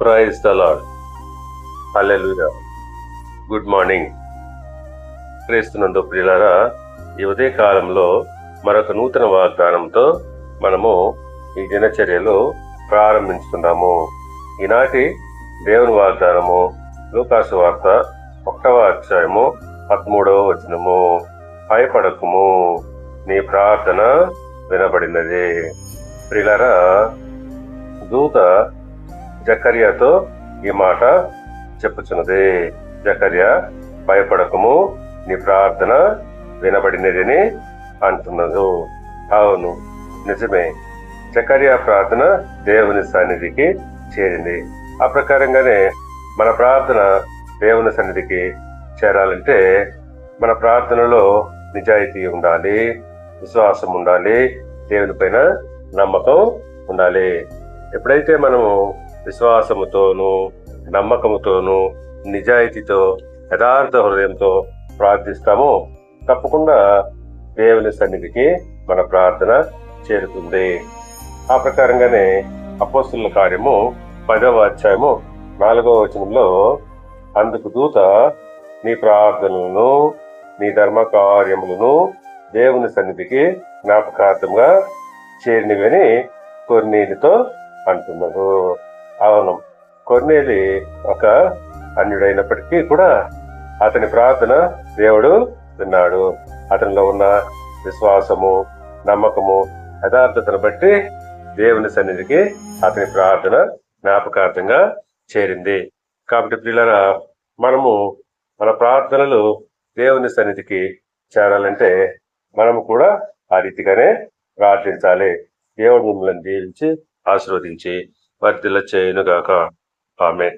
Praise the Lord hallelujah good morning క్రీస్తునందు ప్రియులారా ఈ ఉదయ కాలంలో మరొక నూతన వాగ్దానంతో మనము ఈ దినచర్యలు ప్రారంభించుతున్నాము ఈనాటి దేవుని వాగ్దానము లూకాసు వార్త ఒకటవ అధ్యాయము పదమూడవ వచనము. భయపడకుము నీ ప్రార్థన వినబడినది. ప్రిలరా దూత జకర్యాతో ఈ మాట చెప్పుచున్నది. జకర్య భయపడకము నీ ప్రార్థన వినబడినదని అంటున్నదు. అవును నిజమే. జకర్య ప్రార్థన దేవుని సన్నిధికి చేరింది. ఆ ప్రకారంగానే మన ప్రార్థన దేవుని సన్నిధికి చేరాలంటే మన ప్రార్థనలో నిజాయితీ ఉండాలి విశ్వాసం ఉండాలి దేవుని పైన నమ్మకం ఉండాలి. ఎప్పుడైతే మనము విశ్వాసముతోనూ నమ్మకముతోనూ నిజాయితీతో యథార్థ హృదయంతో ప్రార్థిస్తామో తప్పకుండా దేవుని సన్నిధికి మన ప్రార్థన చేరుతుంది. ఆ ప్రకారంగానే అపోస్తుల కార్యము పదవ అధ్యాయము నాలుగవ వచనంలో అందుకు దూత నీ ప్రార్థనలను నీ ధర్మ కార్యములను దేవుని సన్నిధికి జ్ఞాపకార్థంగా చేరినవని కొన్నిటితో అంటున్నారు అవును. కొన్నేలి ఒక అన్యుడైనప్పటికీ కూడా అతని ప్రార్థన దేవుడు విన్నాడు. అతనిలో ఉన్న విశ్వాసము నమ్మకము యథార్థతను బట్టి దేవుని సన్నిధికి అతని ప్రార్థన జ్ఞాపకార్థంగా చేరింది. కాబట్టి పిల్లరా మనము మన ప్రార్థనలు దేవుని సన్నిధికి చేరాలంటే మనము కూడా ఆ రీతిగానే ప్రార్థించాలి. దేవుడు మిమ్మల్ని దీవించి ఆశీర్వదించి వర్ధిల్ల చేయనుగాక ఆమె